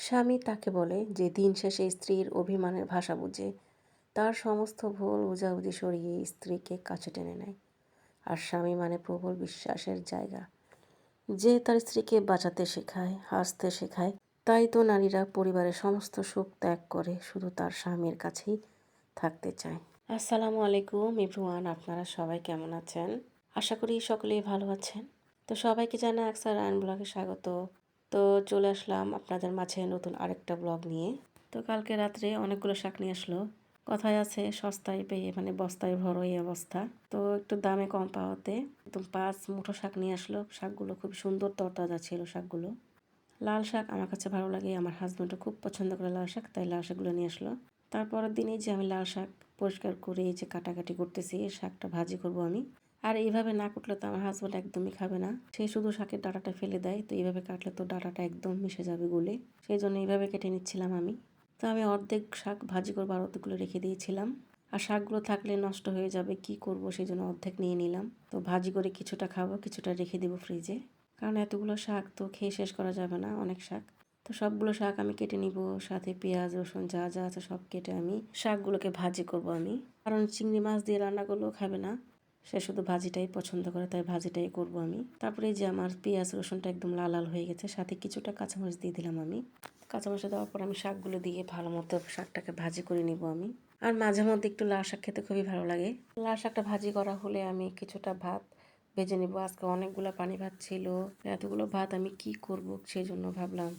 স্বামী তাকে বলে যে, দিন শেষে স্ত্রীর অভিমানের ভাষা বুঝে। তার সমস্ত ভুল বুঝাবুঝি সরিয়ে স্ত্রীকে কাছে টেনে নেয়। আর স্বামী মানে প্রবল বিশ্বাসের জায়গা। যে তার স্ত্রীকে বাঁচাতে শেখায়, হাসতে শেখায়, তাই তো নারীরা পরিবারের সমস্ত সুখ ত্যাগ করে শুধু তার স্বামীর কাছেই থাকতে চায়। আসসালামু আলাইকুম এভরিওয়ান, আপনারা সবাই কেমন আছেন? আশা করি সকলেই ভালো আছেন। তো সবাইকে জানা আকসার আয়ন ব্লগে স্বাগত। তো চলে আসলাম আপনাদের মাঝে নতুন আরেকটা ব্লগ নিয়ে। তো কালকে রাত্রে অনেকগুলো শাক নিয়ে আসলো। কথায় আছে, সস্তায় পেয়ে মানে বস্তায় ভরো এই অবস্থা। তো একটু দামে কম পাওয়াতে একদম পাঁচ মুঠো শাক নিয়ে আসলো। শাকগুলো খুব সুন্দর তরতাজা ছিল শাকগুলো। লাল শাক আমার কাছে ভালো লাগে, আমার হাজব্যান্ডও খুব পছন্দ করে লাল শাক, তাই লাল শাকগুলো নিয়ে আসলো। তারপরের দিনেই যে আমি লাল শাক পরিষ্কার করে যে কাটাকাটি করতেছি শাকটা ভাজি করব আমি। আর এইভাবে না কুটলে তো আমার হাজব্যান্ড একদমই খাবে না। সে শুধু শাকের ডাটাটা ফেলে দেয়, তো এইভাবে কাটলে তো ডাটাটা একদম মিশে যাবে গুলে। সেই জন্য এইভাবে কেটে নিচ্ছিলাম আমি। তো আমি অর্ধেক শাক ভাজি করব আর অর্ধেকগুলো রেখে দিয়েছিলাম। আর শাকগুলো থাকলে নষ্ট হয়ে যাবে, কি করব? সেই জন্য অর্ধেক নিয়ে নিলাম। তো ভাজি করে কিছুটা খাব, কিছুটা রেখে দেবো ফ্রিজে কারণ এতগুলো শাক তো খেয়ে শেষ করা যাবে না অনেক শাক। তো সবগুলো শাক আমি কেটে নিব, সাথে পেঁয়াজ, রসুন যা যা আছে সব কেটে আমি শাকগুলোকে ভাজি করব আমি। কারণ চিংড়ি মাছ দিয়ে রান্না করলেও খাবে না। সে শুধু ভাজিটাই পছন্দ করে, তাই ভাজিটাই করব আমি। তারপরে যে আমার পেঁয়াজ রসুনটা একদম লাল লাল হয়ে গেছে, সাথে কিছুটা কাঁচামরিচ দিয়ে দিলাম আমি। কাঁচামরিচ দেওয়ার পর আমি শাকগুলো দিয়ে ভালো মতো শাকটাকে ভাজি করে নিব আমি। আর মাঝে মধ্যে একটু লাল শাক খেতে খুবই ভালো লাগে। লাল শাকটা ভাজি করা হলে আমি কিছুটা ভাত ভেজে নিব। আজকে অনেকগুলো পানি ভাত ছিল, এতগুলো ভাত আমি কি করব সেই জন্য ভাবলাম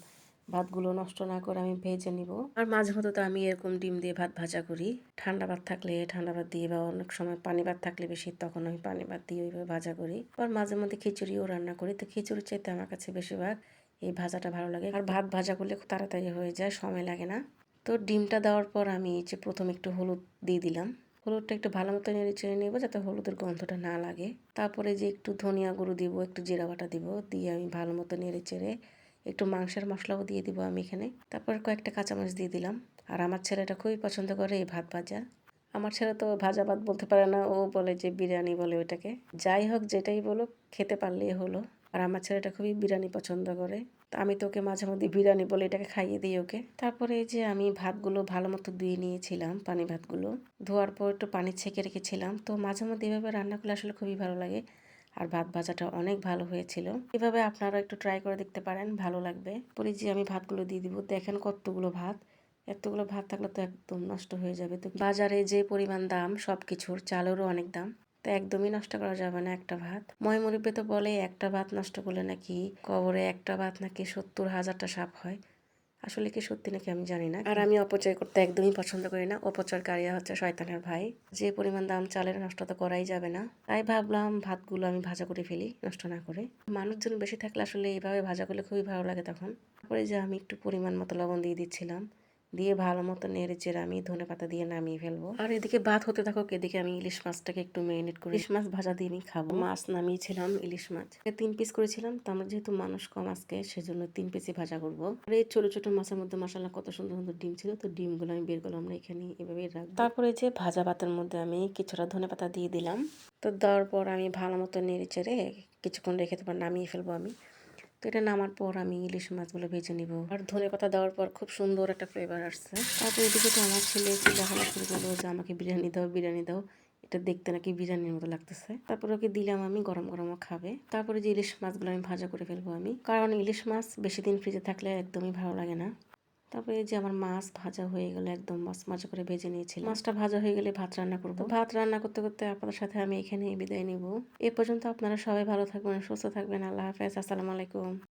ভাতগুলো নষ্ট না করে আমি ভেজে নিব। আর মাঝে মধ্যে তো আমি এরকম ডিম দিয়ে ভাত ভাজা করি। ঠান্ডা ভাত থাকলে ঠান্ডা ভাত দিয়ে বা অনেক সময় পানি ভাত থাকলে বেশি, তখন আমি পানি ভাত দিয়ে ওইভাবে ভাজা করি। আর মাঝে মধ্যে খিচুড়িও রান্না করি। তো খিচুড়ির চাইতে আমার কাছে বেশিরভাগ এই ভাজাটা ভালো লাগে। আর ভাত ভাজা করলে খুব তাড়াতাড়ি হয়ে যায়, সময় লাগে না। তো ডিমটা দেওয়ার পর আমি যে প্রথম একটু হলুদ দিয়ে দিলাম। হলুদটা একটু ভালো মতো নেড়ে চেড়ে নেব যাতে হলুদের গন্ধটা না লাগে। তারপরে যে একটু ধনিয়া গুঁড়ো দিব, একটু জিরা বাটা দিব, দিয়ে আমি ভালো মতো নেড়ে চেড়ে একটু মাংসের মশলাও দিয়ে দিব আমি এখানে। তারপর কয়েকটা কাঁচামরিচ দিয়ে দিলাম। আর আমার ছেলেটা খুবই পছন্দ করে এই ভাত ভাজা। আমার ছেলে তো ভাজা ভাত বলতে পারে না, ও বলে যে বিরিয়ানি বলে ওইটাকে। যাই হোক, যেটাই বলো খেতে পারলেই হলো। আর আমার ছেলেটা খুবই বিরিয়ানি পছন্দ করে। তা আমি তো ওকে মাঝে মধ্যে বিরিয়ানি বলে এটাকে খাইয়ে দিই ওকে। তারপরে যে আমি ভাতগুলো ভালো মতো ধুয়ে নিয়েছিলাম, পানি ভাতগুলো। ধোয়ার পর একটু পানি ছেঁকে রেখেছিলাম। তো মাঝে মধ্যে এভাবে রান্না করলে আসলে খুবই ভালো লাগে। আর ভাত ভাজাটা অনেক ভালো হয়েছিল। এভাবে আপনারা একটু ট্রাই করে দেখতে পারেন, ভালো লাগবে। পরে যে আমি ভাতগুলো দিয়ে দিব, দেখেন কতগুলো ভাত। এতগুলো ভাত থাকলে তো একদম নষ্ট হয়ে যাবে। তো বাজারে যে পরিমাণ দাম সব কিছুর চালেরও অনেক দাম। তো একদমই নষ্ট করা যাবে না একটা ভাত। ময়মুরিপে তো বলে, একটা ভাত নষ্ট করলে নাকি কবরে একটা ভাত নাকি সত্তর হাজারটা সাপ হয়। আসলে কি সত্যি নাকি আমি জানি না। আর আমি অপচয় করতে একদমই পছন্দ করি না। অপচয়কারীরা হচ্ছে শয়তানের ভাই। যে পরিমাণ দাম চালের নষ্ট তো করাই যাবে না। তাই ভাবলাম ভাতগুলো আমি ভাজা করে ফেলি নষ্ট না করে। মানুষজন বেশি থাকলে আসলে এইভাবে ভাজা করলে খুবই ভালো লাগে তখন। তারপরে যে আমি একটু পরিমাণ মতো লবণ দিয়ে দিচ্ছিলাম। দিয়ে ভালো মতো নেড়ে চেড়ে আমি ধনে পাতা দিয়ে নামিয়ে ফেলব। আর এদিকে ভাত হতে থাকুক এদিকে আমি ইলিশ মাছটাকে একটু মেরিনেট করি ইলিশ মাছ ভাজা দিয়ে আমি খাব। মাছ নামিয়েছিলাম ইলিশ মাছ। তিন পিস করেছিলাম তো আমরা যেহেতু মানুষ কম আজকে সেজন্য তিন পিসই ভাজা করব। আর এই ছোট ছোট মাছের মধ্যে মশলা কত সুন্দর সুন্দর ডিম ছিল তো ডিমগুলো আমি বের করলাম আমরা এখানে এভাবেই রাখব। তারপরে যে ভাজা ভাতের মধ্যে আমি কিছুটা ধনে পাতা দিয়ে দিলাম। তো দেওয়ার পর আমি ভালো মতো নেড়ে চেড়ে কিছুক্ষণ রেখে তারপর নামিয়ে ফেলব আমি। তো এটা নামার পর আমি ইলিশ মাছগুলো ভেজে নিব। আর ধনে পাতা দেওয়ার পর খুব সুন্দর একটা ফ্লেভার আসছে। তারপর এদিকে তো আমার ছেলে দেখানো শুরু করল যে, আমাকে বিরিয়ানি দাও বিরিয়ানি দাও। এটা দেখতে নাকি বিরিয়ানির মতো লাগতেছে। তারপর ওকে দিলাম আমি, গরম গরমও খাবে। তারপরে যে ইলিশ মাছগুলো আমি ভাজা করে ফেলব আমি। কারণ ইলিশ মাছ বেশি দিন ফ্রিজে থাকলে একদমই ভালো লাগে না। তারপরে যে আমার মাছ ভাজা হয়ে গেল একদম মাছ মাছ করে ভেজে নিয়েছিলাম। মাছটা ভাজা হয়ে গেলে ভাত রান্না করব। ভাত রান্না করতে করতে আপনাদের সাথে আমি এখানে বিদায় নিব। এ পর্যন্ত আপনারা সবাই ভালো থাকবেন সুস্থ থাকবেন। আল্লাহ হাফেজ আসসালামু আলাইকুম।